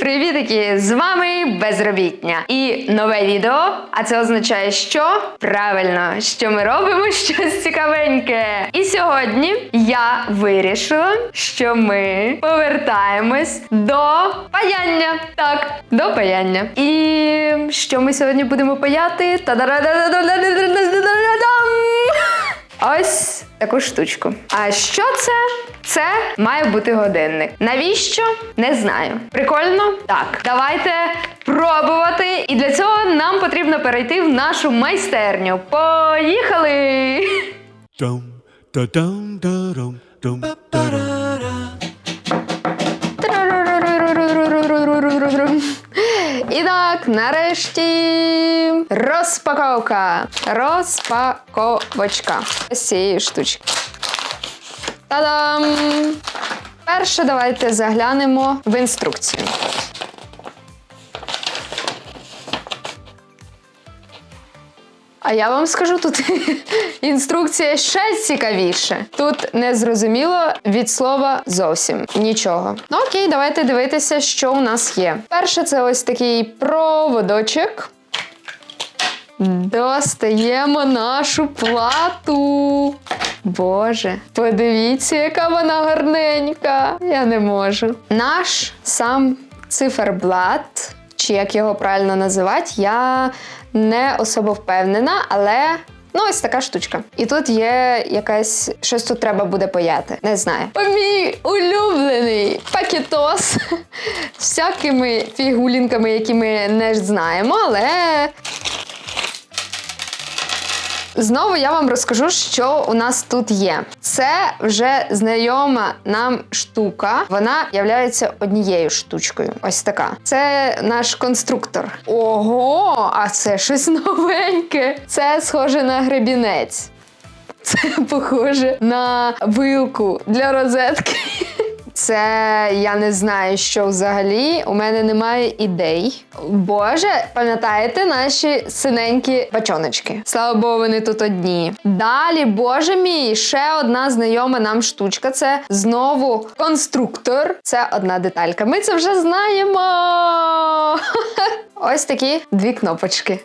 Привітики! З вами безробітня і нове відео. А це означає, що правильно, що ми робимо щось цікавеньке. І сьогодні я вирішила, що ми повертаємось до паяння. Так, до паяння. І що ми сьогодні будемо паяти? Та-да-да-да-да-да-да-да-да-да-дам! Ось таку штучку. А що це? Це має бути годинник. Навіщо? Не знаю. Прикольно? Так. Давайте пробувати. І для цього нам потрібно перейти в нашу майстерню. Поїхали! Dum da dum da dum dum нарешті розпаковка. Розпаковочка. З цієї штучки. Та-дам! Перше, давайте заглянемо в інструкцію. А я вам скажу, тут інструкція ще цікавіше. Тут не зрозуміло від слова зовсім нічого. Ну окей, давайте дивитися, що у нас є. Перше, це ось такий проводочок. Достаємо нашу плату. Боже, подивіться, яка вона гарненька. Я не можу. Наш сам циферблат, чи як його правильно називати, я не особо впевнена, але. Ну, ось така штучка. І тут є якась щось тут треба буде паяти. Не знаю. Мій улюблений пакетос з всякими фігулінками, які ми не знаємо, але Знову я вам розкажу, що у нас тут є. Це вже знайома нам штука. Вона є однією штучкою. Ось така. Це наш конструктор. Ого, а це щось новеньке. Це схоже на гребінець. Це похоже на вилку для розетки. Це я не знаю, що взагалі. У мене немає ідей. Боже, пам'ятаєте наші синенькі бачоночки? Слава Богу, вони тут одні. Далі, боже мій, ще одна знайома нам штучка. Це знову конструктор. Це одна деталька. Ми це вже знаємо. Ось такі дві кнопочки.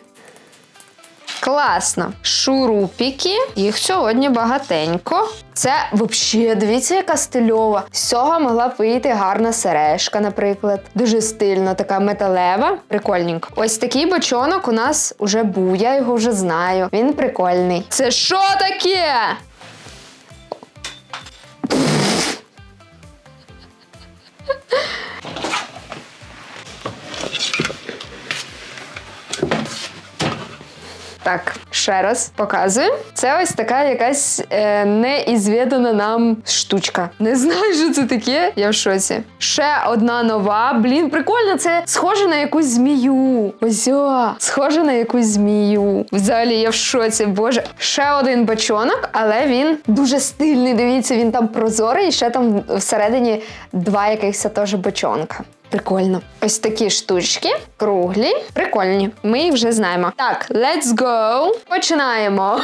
Класно. Шурупіки. Їх сьогодні багатенько. Це взагалі, дивіться, яка стильова. З цього могла б вийти гарна сережка, наприклад. Дуже стильна, така металева. Прикольненько. Ось такий бочонок у нас уже був. Я його вже знаю. Він прикольний. Це що таке? Так, ще раз показую. Це ось така якась е, неізвідана нам штучка. Не знаю, що це таке. Я в шоці. Ще одна нова. Блін, прикольно, це схоже на якусь змію. Ось, о, схоже на якусь змію. Взагалі, я в шоці. Боже, ще один бачонок, але він дуже стильний. Дивіться, він там прозорий, і ще там всередині два якихось теж бачонка. Прикольно. Ось такі штучки, круглі, прикольні. Ми їх вже знаємо. Так, let's go. Починаємо.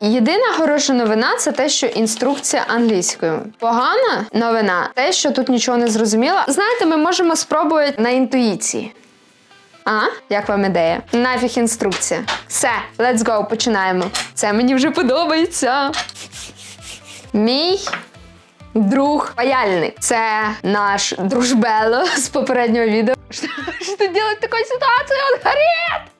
Єдина хороша новина це те, що інструкція англійською. Погана новина те, що тут нічого не зрозуміло. Знаєте, ми можемо спробувати на інтуїції. А, як вам ідея? Нафіг інструкція. Все, let's go, починаємо. Це мені вже подобається. Мій друг паяльник. Це наш дружбело з попереднього відео. Що, що робити в такій ситуації? Он горить!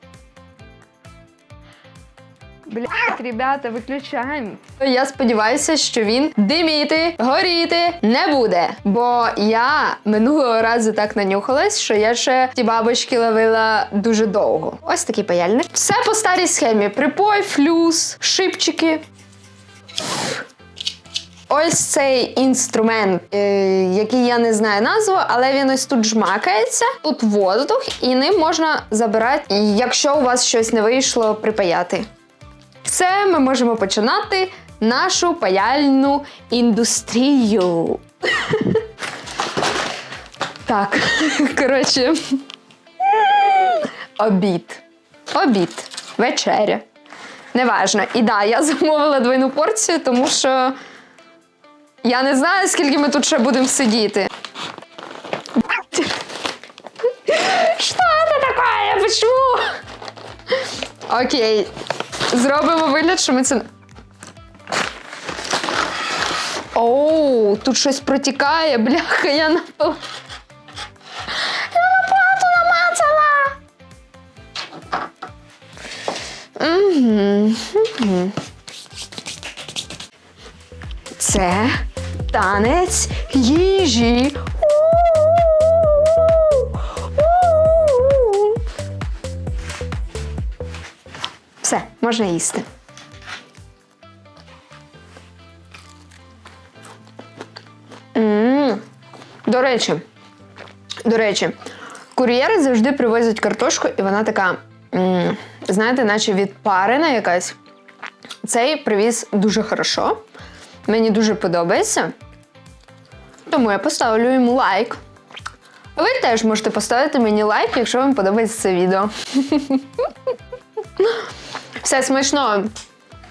Блять, ребята, виключаємо. Я сподіваюся, що він диміти, горіти не буде. Бо я минулого разу так нанюхалась, що я ще ті бабочки ловила дуже довго. Ось такий паяльник. Все по старій схемі: припой, флюс, шипчики. Ось цей інструмент, е, який я не знаю назву, але він ось тут жмакається, тут воздух, і ним можна забирати, якщо у вас щось не вийшло, припаяти. Все, ми можемо починати нашу паяльну індустрію. Так, коротше, обід. Обід. Вечеря. Неважно. І да, я замовила двойну порцію, тому що. Я не знаю, скільки ми тут ще будемо сидіти. Що це таке? Почему? Окей. Зробимо вигляд, що ми це. Оу, тут щось протікає, бляха, я напала. Я лопату намацала. Угу, угу. Це танець їжі. Все, можна їсти. До речі, до речі, кур'єри завжди привозять картошку, і вона така, знаєте, наче відпарена якась. Цей привіз дуже хорошо. Мені дуже подобається. Тому я поставлю йому лайк. Ви теж можете поставити мені лайк, якщо вам подобається це відео. Все смачно.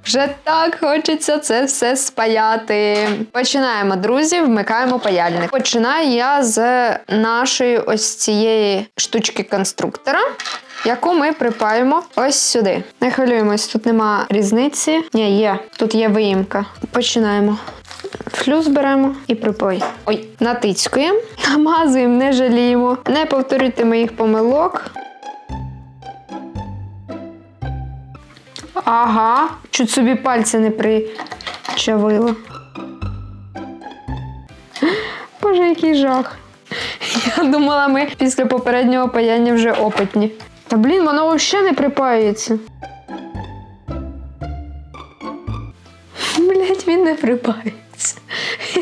Вже так хочеться це все спаяти. Починаємо, друзі, вмикаємо паяльник. Починаю я з нашої ось цієї штучки конструктора, яку ми припаємо ось сюди. Не хвилюємось, тут нема різниці. Ні, є, тут є виїмка. Починаємо. Флюс беремо і припой. Ой, натицькуємо, намазуємо, не жаліємо. Не повторюйте моїх помилок. Ага, чуть собі пальці не причавило. Боже, який жах. Я думала, ми після попереднього паяння вже опитні. Та блін, воно взагалі не припаюється. Блять, він не припається.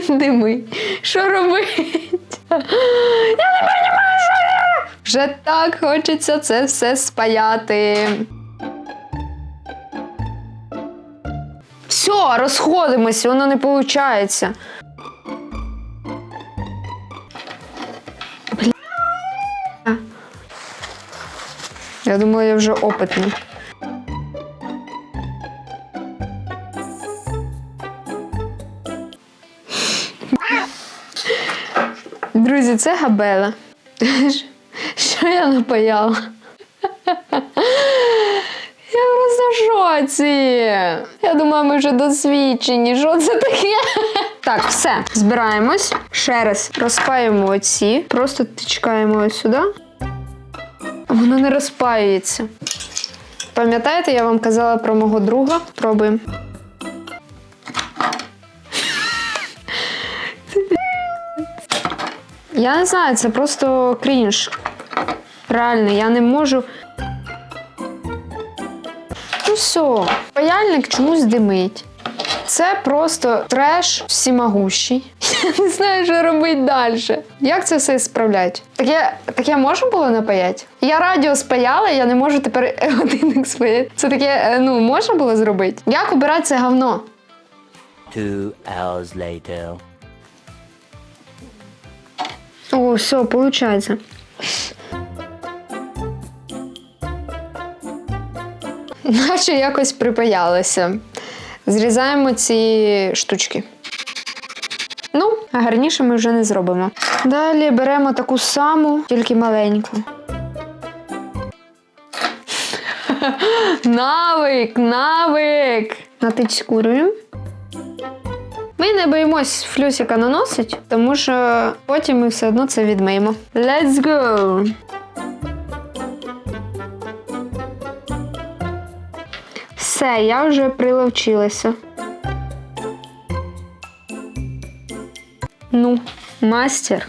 Він. Що робить? Я не розумію. Вже так хочеться це все спаяти. Все, розходимося, воно не виходить. Я думала, я вже опитний. Друзі, це габела. Що я напаяла? Я просто. Я думаю, ми вже досвідчені. Що це таке? Так, все, збираємось. Ще раз розпаємо оці. Просто тичкаємо ось сюди. Воно не розпаюється. Пам'ятаєте, я вам казала про мого друга? Пробуємо. Я не знаю, це просто крінж. Реально, я не можу. Все, паяльник чомусь димить. Це просто треш всімогущий. Я не знаю, що робити далі. Як це все справляти? Таке, таке можна було напаяти? Я радіо спаяла, я не можу тепер годинник спаяти. Це таке, е, ну, можна було зробити? Як обирати це говно? Two hours later. О, все, виходить. Наче якось припаялися. Зрізаємо ці штучки. Ну, а гарніше ми вже не зробимо. Далі беремо таку саму, тільки маленьку. Навик, навик! Натицькуємо. Ми не боїмось флюсика наносить, тому що потім ми все одно це відмиємо. Let's go! Все, я вже приловчилася. Ну, мастер.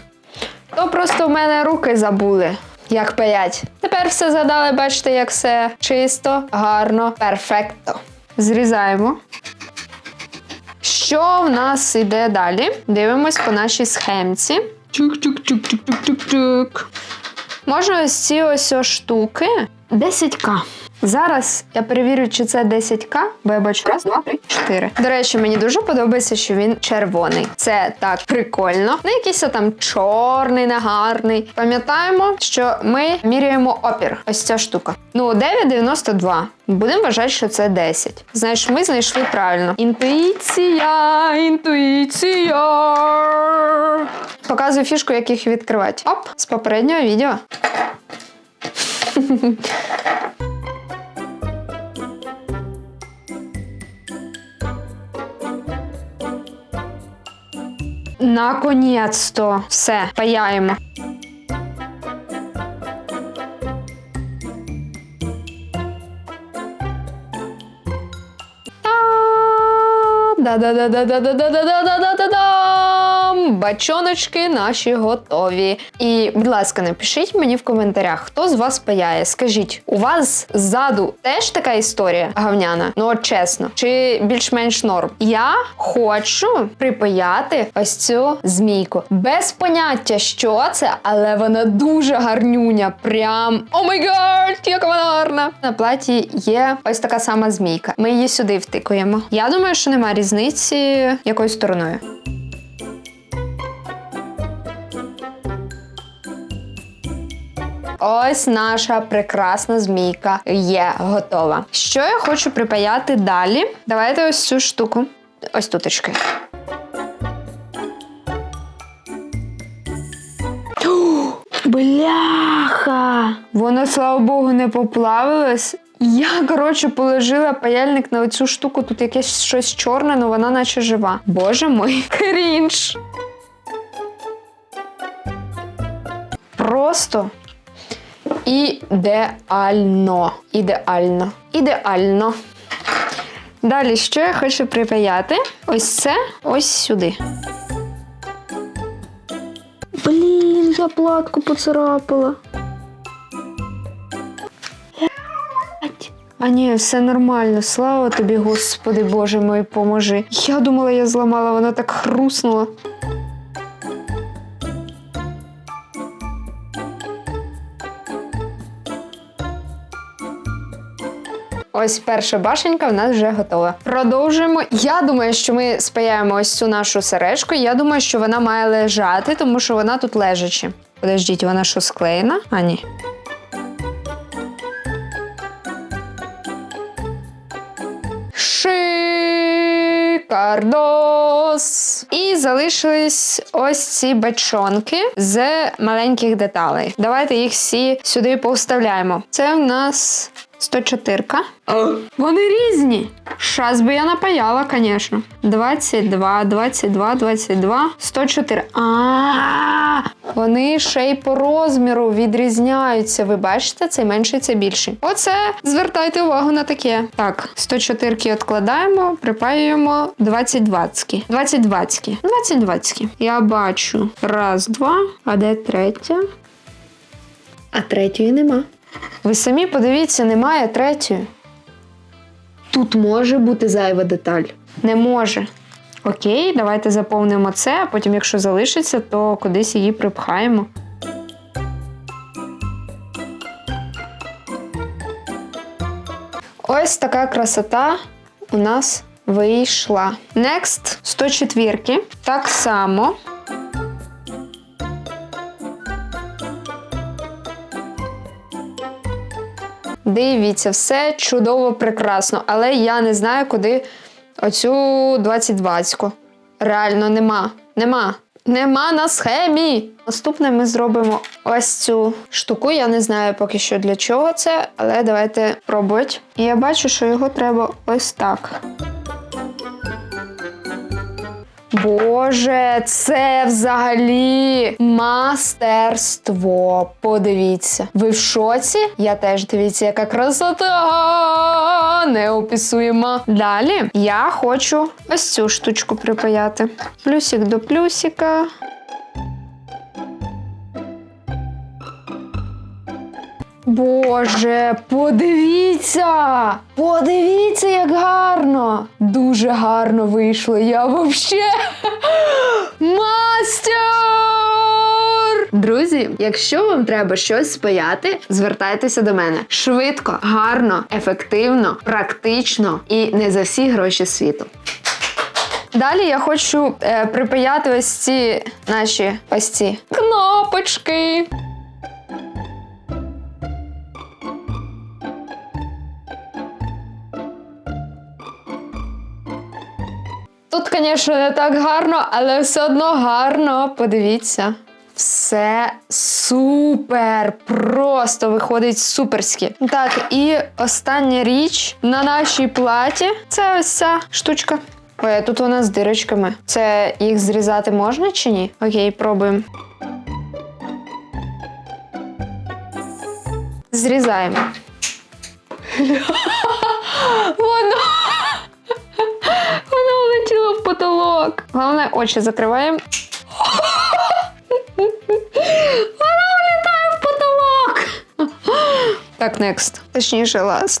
То просто в мене руки забули, як паять. Тепер все згадали, бачите, як все чисто, гарно, перфекто. Зрізаємо. Що в нас іде далі? Дивимось по нашій схемці. Чук-чук-чук-чук-чук-чук. Можна ось ці ось штуки 10к. Зараз я перевірю, чи це 10к, бо я бачу раз, два, три, чотири. До речі, мені дуже подобається, що він червоний. Це так прикольно. Не якийсь там чорний, негарний. Пам'ятаємо, що ми міряємо опір. Ось ця штука. Ну, 9,92. Будемо вважати, що це 10. Знаєш, ми знайшли правильно. Інтуїція, інтуїція. Показую фішку, як їх відкривати. Оп, з попереднього відео. Наконець-то. Все, паяємо. Да-да-да-да-да-да-да-да-да-да-да-дам! Бачоночки наші готові. І, будь ласка, напишіть мені в коментарях, хто з вас паяє. Скажіть, у вас ззаду теж така історія гавняна? Ну от чесно, чи більш-менш норм? Я хочу припаяти ось цю змійку. Без поняття, що це, але вона дуже гарнюня. Прям о май гад, як вона гарна! На платі є ось така сама змійка. Ми її сюди втикуємо. Я думаю, що немає різниці якою стороною. Ось наша прекрасна змійка є готова. Що я хочу припаяти далі? Давайте ось цю штуку. Ось туточки. Бляха! Воно, слава Богу, не поплавилось. Я, коротше, положила паяльник на оцю штуку. Тут якесь щось чорне, але вона наче жива. Боже мой, крінж. Просто ідеально. Ідеально. Ідеально. Далі, що я хочу припаяти? Ось це ось сюди. Блін, я платку поцарапала. А ні, все нормально. Слава тобі, Господи, Боже мой, поможи. Я думала, я зламала, вона так хруснула. Ось перша башенька в нас вже готова. Продовжуємо. Я думаю, що ми спаяємо ось цю нашу сережку. Я думаю, що вона має лежати, тому що вона тут лежачі. Подождіть, вона що склеєна? А ні. Шикардос! І залишились ось ці бачонки з маленьких деталей. Давайте їх всі сюди повставляємо. Це в нас 104. Вони різні. Щас би я напаяла, звісно. 22, 22, 22, 104. А, вони ще й по розміру відрізняються. Ви бачите, цей менший, це більший. Оце звертайте увагу на таке. Так, 104 відкладаємо, припаюємо 20 20 20 20 20 20 Я бачу. Раз, два. А де третя? А третьої нема. Ви самі подивіться, немає третьої. Тут може бути зайва деталь. Не може. Окей, давайте заповнимо це, а потім, якщо залишиться, то кудись її припхаємо. Ось така красота у нас вийшла. Next 104. Так само. Все чудово, прекрасно, але я не знаю, куди оцю 2020-ку. Реально нема. Нема. Нема на схемі. Наступне ми зробимо ось цю штуку. Я не знаю поки що для чого це, але давайте пробувати. І я бачу, що його треба ось так. Боже, це взагалі мастерство. Подивіться. Ви в шоці? Я теж дивіться, яка красота! Неописуєма. Далі я хочу ось цю штучку припаяти. Плюсик до плюсика. Боже, подивіться! Подивіться, як гарно! Дуже гарно вийшло. Я вообще мастер! Друзі, якщо вам треба щось спаяти, звертайтеся до мене швидко, гарно, ефективно, практично і не за всі гроші світу. Далі я хочу е, припаяти ось ці наші ось ці кнопочки. Тут, звісно, не так гарно, але все одно гарно. Подивіться. Все супер! Просто виходить суперськи. Так, і остання річ на нашій платі це ось ця штучка. Ой, а тут вона з дирочками. Це їх зрізати можна чи ні? Окей, пробуємо. Зрізаємо. потолок. Головне, очі закриваємо. Воно влітає в потолок. Так, next. Точніше, last.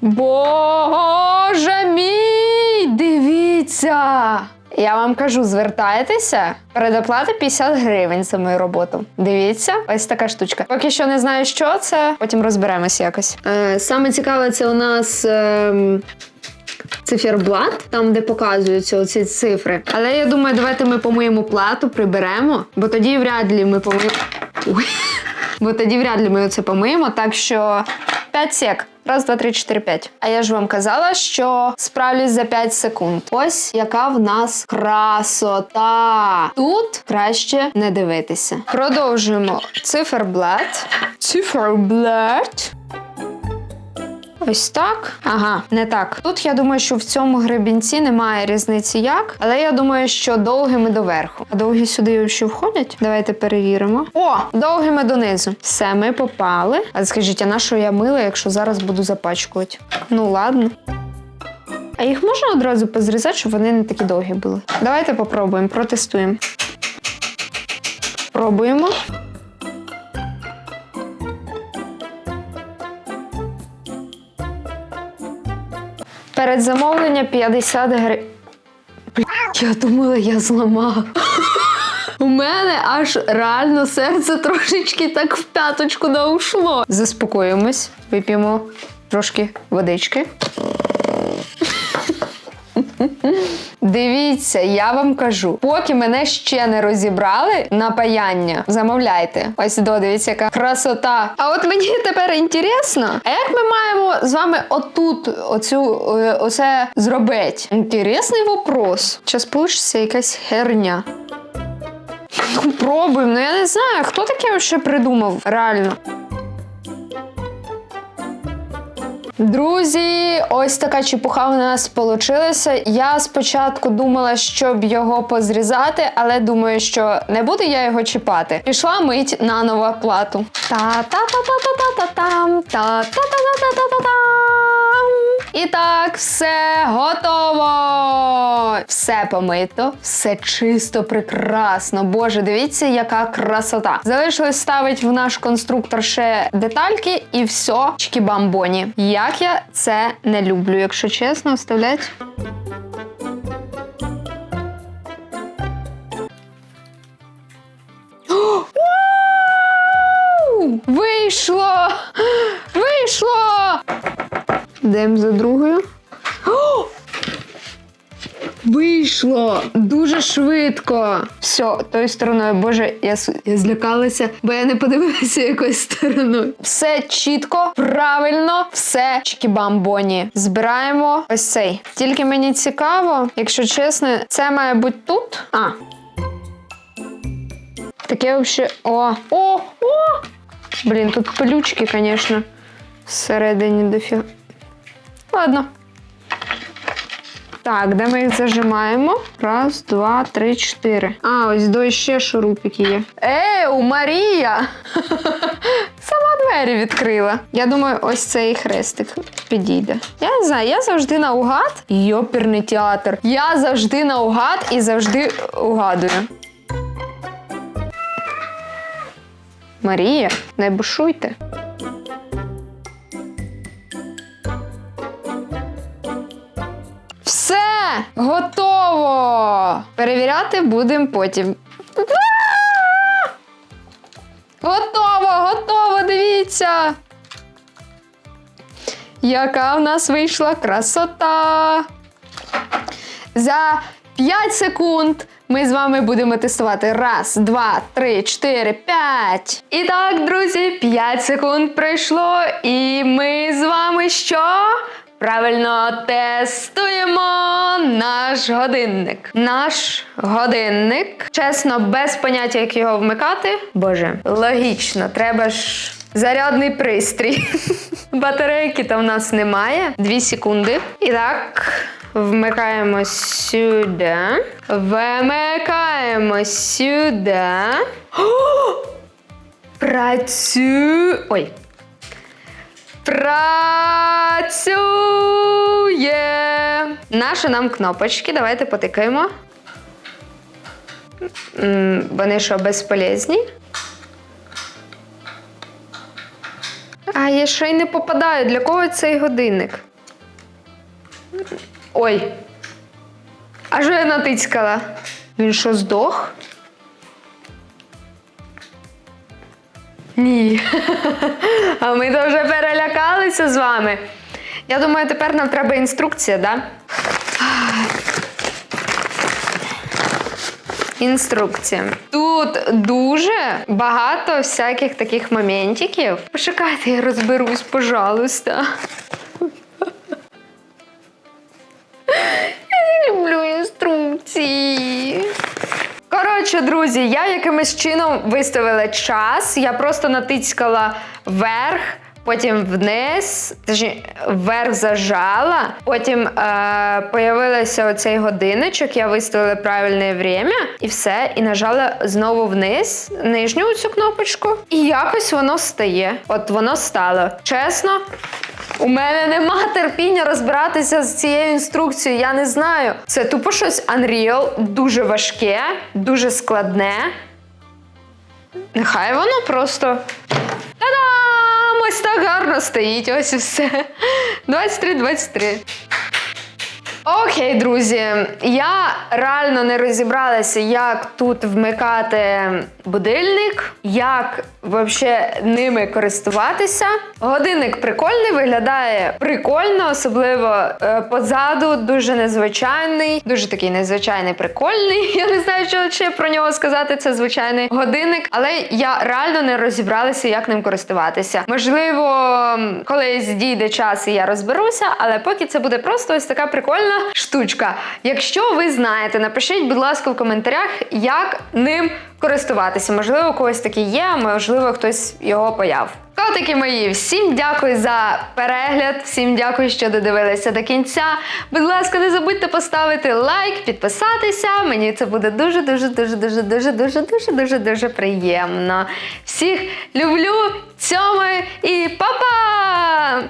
Боже мій! Дивіться! Я вам кажу, звертайтеся. Передоплата 50 гривень за мою роботу. Дивіться, ось така штучка. Поки що не знаю, що це, потім розберемось якось. Е, саме цікаве, це у нас. ем, Циферблат, там де показуються оці цифри. Але я думаю, давайте ми помиємо плату, приберемо, бо тоді вряд ли ми помиємо. Бо тоді вряд ли ми це помиємо. Так що 5 сек. Раз, два, три, чотири, п'ять. А я ж вам казала, що справлюсь за 5 секунд. Ось яка в нас красота. Тут краще не дивитися. Продовжуємо циферблат. Циферблат. Ось так. Ага, не так. Тут я думаю, що в цьому гребінці немає різниці як, але я думаю, що довгими доверху. А довгі сюди ще входять? Давайте перевіримо. О, довгими донизу. Все, ми попали. А скажіть, а на що я мила, якщо зараз буду запачкувати? Ну ладно. А їх можна одразу позрізати, щоб вони не такі довгі були. Давайте попробуємо, протестуємо. Пробуємо. Перед замовлення 50 гривень. Я думала, я зламала. У мене аж реально серце трошечки так в п'яточку не ушло. Заспокоїмось, вип'ємо трошки водички. Дивіться, я вам кажу, поки мене ще не розібрали на паяння, замовляйте. Ось до, дивіться, яка красота. А от мені тепер інтересно, а як ми маємо з вами отут оцю е, оце зробити? Інтересний вопрос. Час получиться якась херня. Пробуємо. Ну я не знаю, хто таке ще придумав, реально. Друзі, ось така чепуха у нас получилася. Я спочатку думала, щоб його позрізати, але думаю, що не буду я його чіпати. Пішла мить на нову плату. Та-та-та-та-та-та-там, та-та-та-та-та-та-там. І так, все готово. Все помито, все чисто, прекрасно. Боже, дивіться, яка красота. Залишилось ставити в наш конструктор ще детальки і все, чкі-бамбоні. Як я це не люблю, якщо чесно, вставлять. Йдемо за другою. О! Вийшло дуже швидко. Все, тою стороною. Боже, я, я злякалася, бо я не подивилася якоюсь стороною. Все чітко, правильно, все чкібамбоні. Збираємо ось цей. Тільки мені цікаво, якщо чесно, це має бути тут. А. Таке взагалі. О! О! О! Блін, тут пилючки, звісно, всередині дофіга. Ладно. Так, де ми їх зажимаємо? Раз, два, три, чотири. А, ось до ще шурупики є. Еу, Марія! Сама двері відкрила. Я думаю, ось цей хрестик підійде. Я не знаю, я завжди наугад. Йоперний театр. Я завжди наугад і завжди угадую. Марія, не бушуйте. Готово. Перевіряти будемо потім. Готово, готово, дивіться. Яка в нас вийшла красота. За 5 секунд ми з вами будемо тестувати. Раз, два, три, чотири, п'ять. І так, друзі, 5 секунд пройшло, і ми з вами що? Правильно тестуємо наш годинник. Наш годинник. Чесно, без поняття, як його вмикати. Боже, логічно, треба ж. Зарядний пристрій. Батарейки там в нас немає. Дві секунди. І так, Вмикаємо сюди. Вимикаємо сюди. О! Працю... Ой. Працює. Наші нам кнопочки. Давайте потикаємо. Вони що, безполезні? А я ще й не попадаю. Для кого цей годинник? Ой. А що я натицькала? Він що, здох? Ні. А ми то вже перелякалися з вами. Я думаю, тепер нам треба інструкція, да? Інструкція. Тут дуже багато всяких таких моментиків. Почекайте, я розберусь, пожалуйста. Коротше, друзі, я якимось чином виставила час. Я просто натискала вверх, потім вниз, вверх зажала. Потім е, появився оцей годинничок, я виставила правильне время і все. І нажала знову вниз, нижню цю кнопочку. І якось воно стає. От воно стало. Чесно, у мене нема терпіння розбиратися з цією інструкцією. Я не знаю. Це тупо щось Unreal, дуже важке, дуже складне. Нехай воно просто. Та-дам! Ось так гарно стоїть. Ось і все. 23-23. Окей, друзі, я реально не розібралася, як тут вмикати будильник, як взагалі ними користуватися. Годинник прикольний, виглядає прикольно, особливо е, позаду, дуже незвичайний, дуже такий незвичайний, прикольний. Я не знаю, що ще про нього сказати. Це звичайний годинник, але я реально не розібралася, як ним користуватися. Можливо, колись дійде час і я розберуся, але поки це буде просто ось така прикольна штучка. Якщо ви знаєте, напишіть, будь ласка, в коментарях, як ним користуватися. Можливо, у когось такий є, можливо, хтось його появ. Котики мої, всім дякую за перегляд, всім дякую, що додивилися до кінця. Будь ласка, не забудьте поставити лайк, підписатися. Мені це буде дуже, дуже, дуже, дуже, дуже, дуже, дуже, дуже, дуже приємно. Всіх люблю, цьомаю і па-па!